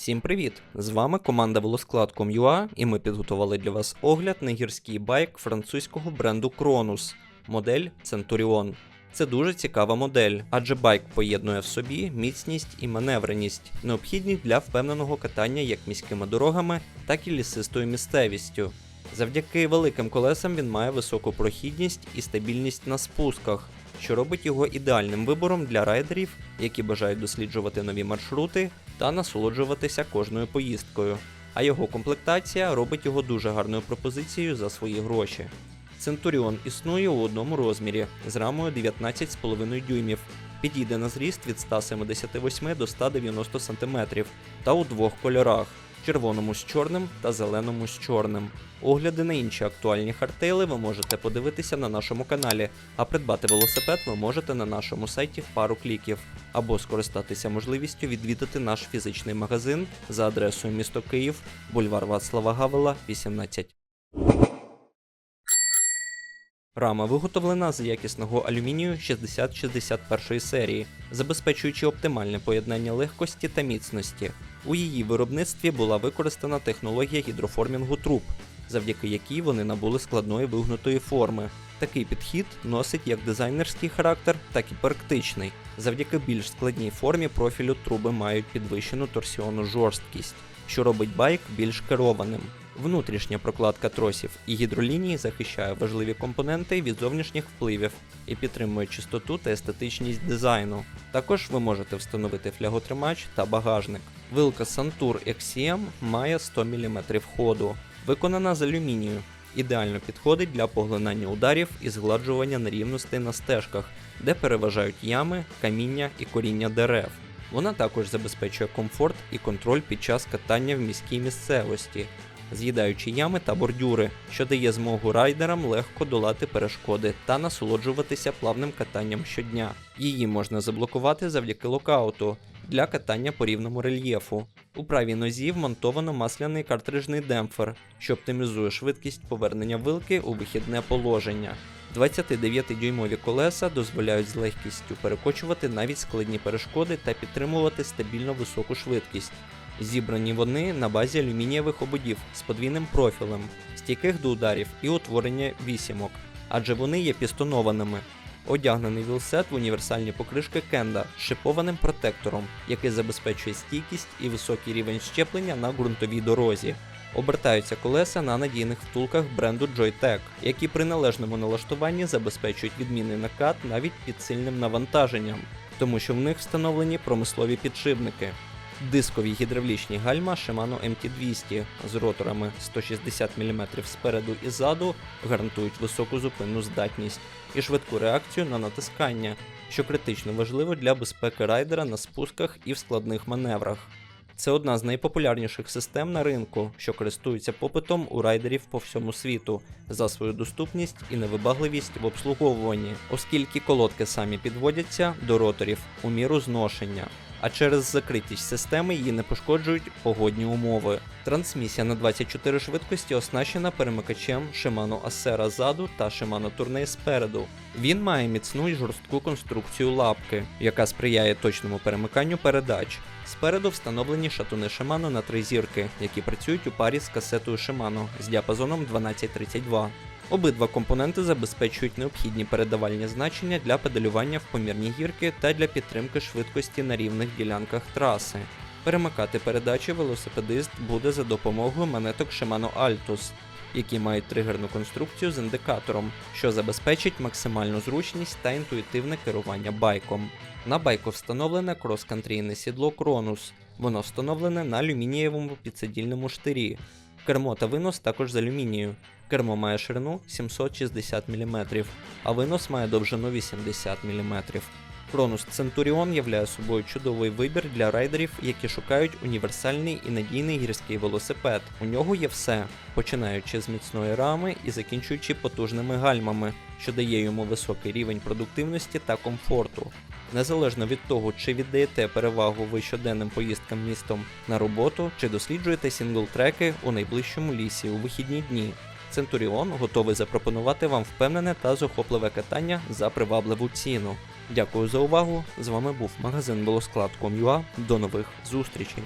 Всім привіт! З вами команда Велосклад.com.ua і ми підготували для вас огляд на гірський байк французького бренду Кронус, модель Centurion. Це дуже цікава модель, адже байк поєднує в собі міцність і маневреність, необхідні для впевненого катання як міськими дорогами, так і лісистою місцевістю. Завдяки великим колесам він має високу прохідність і стабільність на спусках, що робить його ідеальним вибором для райдерів, які бажають досліджувати нові маршрути та насолоджуватися кожною поїздкою. А його комплектація робить його дуже гарною пропозицією за свої гроші. Центуріон існує у одному розмірі з рамою 19,5 дюймів, підійде на зріст від 178 до 190 см та у двох кольорах червоному з чорним та зеленому з чорним. Огляди на інші актуальні хардтейли ви можете подивитися на нашому каналі, а придбати велосипед ви можете на нашому сайті в пару кліків, або скористатися можливістю відвідати наш фізичний магазин за адресою місто Київ, бульвар Вацлава Гавела, 18. Рама виготовлена з якісного алюмінію 6061 серії, забезпечуючи оптимальне поєднання легкості та міцності. У її виробництві була використана технологія гідроформінгу труб, завдяки якій вони набули складної вигнутої форми. Такий підхід носить як дизайнерський характер, так і практичний. Завдяки більш складній формі профілю труби мають підвищену торсіонну жорсткість, що робить байк більш керованим. Внутрішня прокладка тросів і гідролінії захищає важливі компоненти від зовнішніх впливів і підтримує чистоту та естетичність дизайну. Також ви можете встановити фляготримач та багажник. Вилка Santur XCM має 100 мм ходу, виконана з алюмінію. Ідеально підходить для поглинання ударів і згладжування нерівностей на стежках, де переважають ями, каміння і коріння дерев. Вона також забезпечує комфорт і контроль під час катання в міській місцевості, з'їдаючи ями та бордюри, що дає змогу райдерам легко долати перешкоди та насолоджуватися плавним катанням щодня. Її можна заблокувати завдяки локауту для катання по рівному рельєфу. У правій нозі вмонтовано масляний картрижний демпфер, що оптимізує швидкість повернення вилки у вихідне положення. 29-дюймові колеса дозволяють з легкістю перекочувати навіть складні перешкоди та підтримувати стабільно високу швидкість. Зібрані вони на базі алюмінієвих ободів з подвійним профілем, стійких до ударів і утворення вісімок, адже вони є пістонованими. Одягнений вілсет в універсальні покришки Кенда з шипованим протектором, який забезпечує стійкість і високий рівень щеплення на ґрунтовій дорозі. Обертаються колеса на надійних втулках бренду Joytech, які при належному налаштуванні забезпечують відмінний накат навіть під сильним навантаженням, тому що в них встановлені промислові підшипники. Дискові гідравлічні гальма Shimano MT200 з роторами 160 мм спереду і ззаду гарантують високу зупинну здатність і швидку реакцію на натискання, що критично важливо для безпеки райдера на спусках і в складних маневрах. Це одна з найпопулярніших систем на ринку, що користується попитом у райдерів по всьому світу за свою доступність і невибагливість в обслуговуванні, оскільки колодки самі підводяться до роторів у міру зношення. А через закритість системи її не пошкоджують погодні умови. Трансмісія на 24 швидкості оснащена перемикачем Shimano Acera ззаду та Shimano Tourney спереду. Він має міцну і жорстку конструкцію лапки, яка сприяє точному перемиканню передач. Спереду встановлені шатуни Shimano на три зірки, які працюють у парі з касетою Shimano з діапазоном 1232. Обидва компоненти забезпечують необхідні передавальні значення для педалювання в помірні гірки та для підтримки швидкості на рівних ділянках траси. Перемикати передачі велосипедист буде за допомогою монеток Shimano Altus, які мають тригерну конструкцію з індикатором, що забезпечить максимальну зручність та інтуїтивне керування байком. На байку встановлене крос-кантрійне сідло Кронус. Воно встановлене на алюмінієвому підсидільному штирі. Кермо та винос також з алюмінію. Кермо має ширину 760 мм, а винос має довжину 80 мм. Кронус Centurion являє собою чудовий вибір для райдерів, які шукають універсальний і надійний гірський велосипед. У нього є все, починаючи з міцної рами і закінчуючи потужними гальмами, що дає йому високий рівень продуктивності та комфорту. Незалежно від того, чи віддаєте перевагу ви щоденним поїздкам містом на роботу, чи досліджуєте сінгл-треки у найближчому лісі у вихідні дні. Центуріон готовий запропонувати вам впевнене та захопливе катання за привабливу ціну. Дякую за увагу. З вами був магазин Велосклад.com.ua. До нових зустрічей.